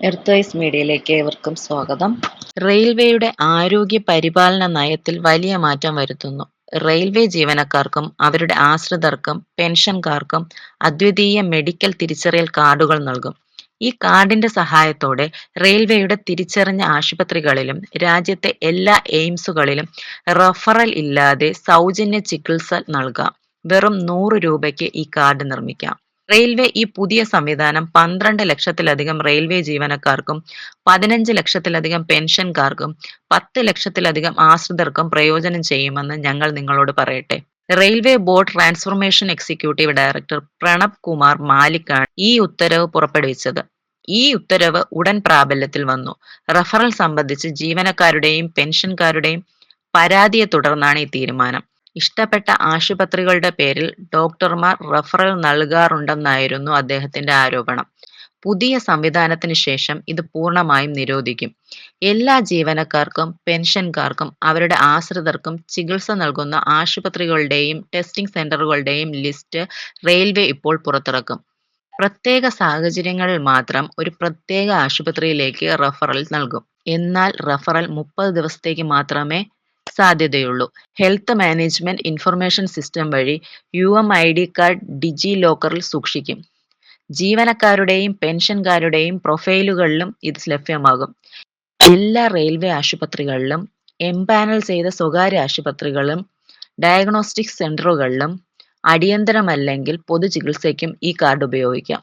Earth മീഡിയയിലേക്ക് ഏവർക്കും സ്വാഗതം. റെയിൽവേയുടെ ആരോഗ്യ പരിപാലന നയത്തിൽ വലിയ മാറ്റം വരുത്തുന്നു. റെയിൽവേ ജീവനക്കാർക്കും അവരുടെ ആശ്രിതർക്കും പെൻഷൻകാർക്കും അദ്വിതീയ മെഡിക്കൽ തിരിച്ചറിയൽ കാർഡുകൾ നൽകും. ഈ കാർഡിന്റെ സഹായത്തോടെ റെയിൽവേയുടെ തിരിച്ചറിഞ്ഞ ആശുപത്രികളിലും രാജ്യത്തെ എല്ലാ എയിംസുകളിലും റഫറൽ ഇല്ലാതെ സൗജന്യ ചികിത്സ നൽകാം. വെറും നൂറ് രൂപയ്ക്ക് ഈ കാർഡ് നിർമ്മിക്കാം. റെയിൽവേ ഈ പുതിയ സംവിധാനം പന്ത്രണ്ട് ലക്ഷത്തിലധികം റെയിൽവേ ജീവനക്കാർക്കും പതിനഞ്ച് ലക്ഷത്തിലധികം പെൻഷൻകാർക്കും പത്ത് ലക്ഷത്തിലധികം ആശ്രിതർക്കും പ്രയോജനം ചെയ്യുമെന്ന് ഞങ്ങൾ നിങ്ങളോട് പറയട്ടെ. Railway board transformation executive director Pranab Kumar മാലിക്കാണ് ഈ ഉത്തരവ് പുറപ്പെടുവിച്ചത്. ഈ ഉത്തരവ് ഉടൻ പ്രാബല്യത്തിൽ വന്നു. റഫറൽ സംബന്ധിച്ച് ജീവനക്കാരുടെയും പെൻഷൻകാരുടെയും പരാതിയെ തുടർന്നാണ് ഈ തീരുമാനം. ഇഷ്ടപ്പെട്ട ആശുപത്രികളുടെ പേരിൽ ഡോക്ടർമാർ റഫറൽ നൽകാറുണ്ടെന്നായിരുന്നു അദ്ദേഹത്തിന്റെ ആരോപണം. പുതിയ സംവിധാനത്തിന് ശേഷം ഇത് പൂർണമായും നിരോധിക്കും. എല്ലാ ജീവനക്കാർക്കും പെൻഷൻകാർക്കും അവരുടെ ആശ്രിതർക്കും ചികിത്സ നൽകുന്ന ആശുപത്രികളുടെയും ടെസ്റ്റിംഗ് സെന്ററുകളുടെയും ലിസ്റ്റ് റെയിൽവേ ഇപ്പോൾ പുറത്തിറക്കും. പ്രത്യേക സാഹചര്യങ്ങളിൽ മാത്രം ഒരു പ്രത്യേക ആശുപത്രിയിലേക്ക് റഫറൽ നൽകും. എന്നാൽ റഫറൽ മുപ്പത് ദിവസത്തേക്ക് മാത്രമേ സാധ്യതയുള്ളൂ. ഹെൽത്ത് മാനേജ്മെന്റ് ഇൻഫർമേഷൻ സിസ്റ്റം വഴി U M I D card ഡിജി ലോക്കറിൽ സൂക്ഷിക്കും. ജീവനക്കാരുടെയും പെൻഷൻകാരുടെയും പ്രൊഫൈലുകളിലും ഇത് ലഭ്യമാകും. എല്ലാ റെയിൽവേ ആശുപത്രികളിലും എംപാനൽ ചെയ്ത സ്വകാര്യ ആശുപത്രികളും ഡയഗ്നോസ്റ്റിക് സെന്ററുകളിലും അടിയന്തരമല്ലെങ്കിൽ പൊതുചികിത്സയ്ക്കും ഈ കാർഡ് ഉപയോഗിക്കാം.